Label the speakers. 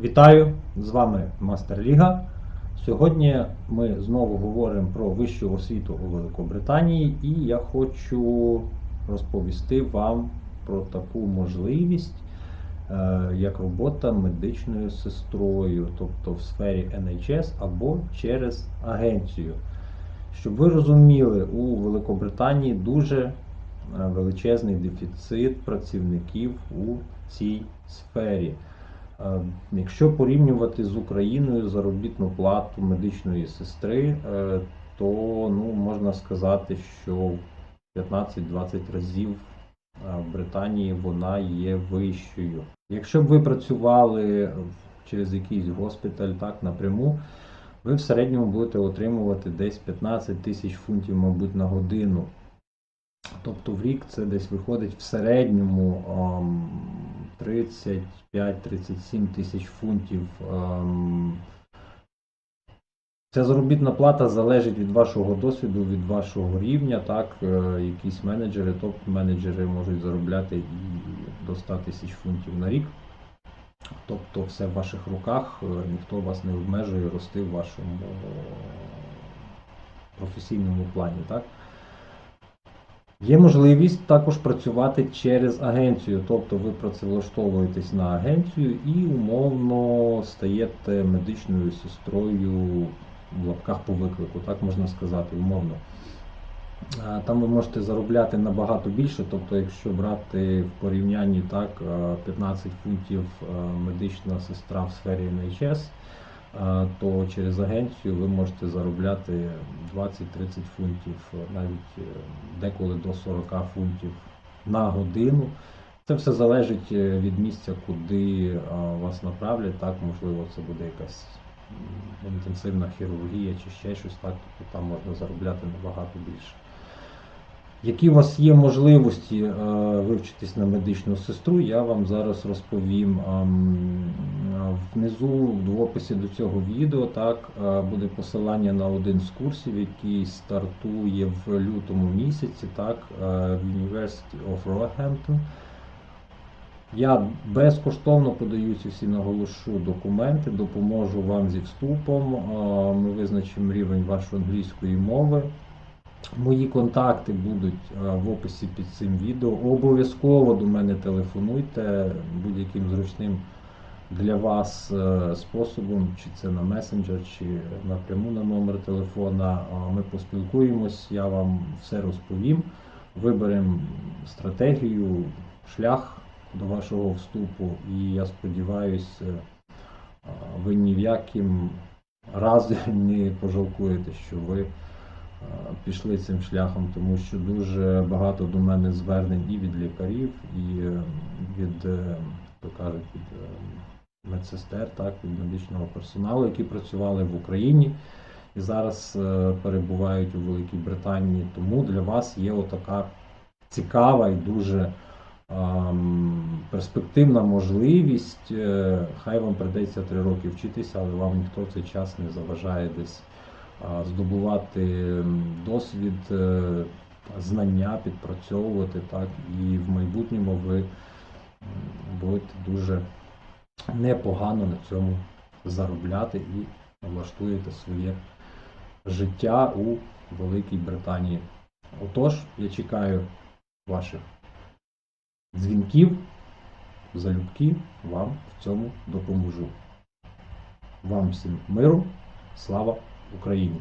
Speaker 1: Вітаю! З вами Мастер Ліга. Сьогодні ми знову говоримо про вищу освіту у Великобританії, і я хочу розповісти вам про таку можливість, е, як робота медичною сестрою, тобто в сфері NHS або через агенцію. Щоб ви розуміли, у Великобританії дуже е, величезний дефіцит працівників у цій сфері. Е, Якщо порівнювати з Україною заробітну плату медичної сестри, е, то ну, можна сказати, що в 15-20 разів е, в Британії вона є вищою. Якщо б ви працювали через якийсь госпіталь так напряму, ви в середньому будете отримувати десь 15 тисяч фунтів, мабуть, на годину. Тобто в рік це десь виходить в середньому ам, 35-37 тисяч фунтів. Ця заробітна плата залежить від вашого досвіду, від вашого рівня. Так, Е, якісь менеджери, топ-менеджери можуть заробляти до 100 тисяч фунтів на рік. Тобто все в ваших руках, е, ніхто вас не обмежує рости в вашому професійному плані. Так? Є можливість також працювати через агенцію, тобто ви працевлаштовуєтесь на агенцію і умовно стаєте медичною сестрою в лапках по виклику, так можна сказати, умовно. Там ви можете заробляти набагато більше, тобто, якщо брати в порівнянні так, е, 15 фунтів медична сестра в сфері NHS, то через агенцію ви можете заробляти 20-30 фунтів, навіть е, деколи до 40 фунтів на годину. Це все залежить е, від місця, куди вас направлять. Так, можливо, це буде якась інтенсивна хірургія чи ще щось, так, тобто там можна заробляти набагато більше. Які у вас є можливості е, вивчитись на медичну сестру, я вам зараз розповім. Е, Внизу в описі до цього відео так е, буде посилання на один з курсів, який стартує в лютому місяці, так, в University of Roehampton. Я безкоштовно подаю ці всі наголошу документи, допоможу вам зі вступом. Ми визначимо рівень вашої англійської мови. Мої контакти будуть е, в описі під цим відео. Обов'язково до мене телефонуйте будь-яким зручним для вас е, способом, чи це на месенджер, чи напряму на номер телефона. Ми поспілкуємось, я вам все розповім. Виберемо стратегію, шлях до вашого вступу, і я сподіваюся, ви ні в яким разі не пожалкуєте, що ви е, пішли цим шляхом, тому що дуже багато до мене звернень і від лікарів, і е, від, е, кажуть, від е, медсестер, так, від медичного персоналу, які працювали в Україні і зараз перебувають у Великій Британії. Тому для вас є отака цікава і дуже перспективна можливість. Хай вам придеться три роки вчитися, але вам ніхто в цей час не заважає десь здобувати досвід, е, знання, підпрацьовувати так, і в майбутньому ви будете дуже непогано на цьому заробляти і влаштуєте своє життя у Великій Британії. Отож, я чекаю ваших дзвінків, залюбки вам в цьому допоможу. Вам всім миру, слава Україні!